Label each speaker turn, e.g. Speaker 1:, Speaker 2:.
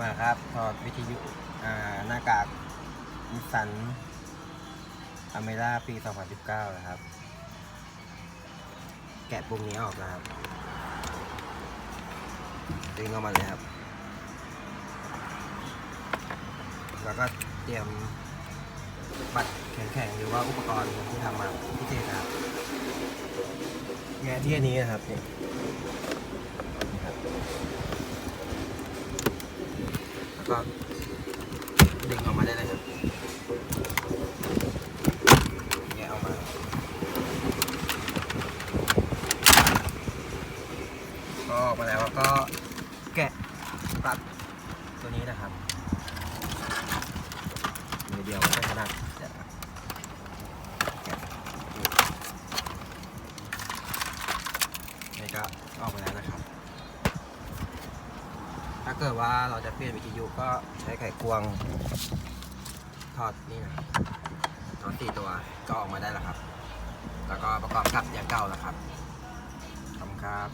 Speaker 1: มาครับถอดวิทยุหน้ากากนิสสันอเมร่าปี 2019 นะครับ แกะปุ่มนี้ออกนะครับ ดึงออกมาเลยครับ แล้วก็เตรียมบัตรแข็งๆ หรือว่าอุปกรณ์ที่ทำมาพิเศษนะครับแงะที่อันนี้นะครับเนี่นี่ครับ แล้ว ก็ดึงออกมาได้เลยครับแงะออกมาก็ออกมาแล้วก็แกะปลั๊กตัวนี้นะครับมือเดียวไม่ถนัดแกะนี่นี่ก็ออกมาแล้วนะครับ ถ้าเกิดว่าเราจะเปลี่ยนวิทยุก็ใช้ไขควงถอดนี่นะถอดสี่ตัวก็ออกมาได้แล้วครับ แล้วก็ประกอบกับอย่างเก่าแล้วครับขอบคุณครับ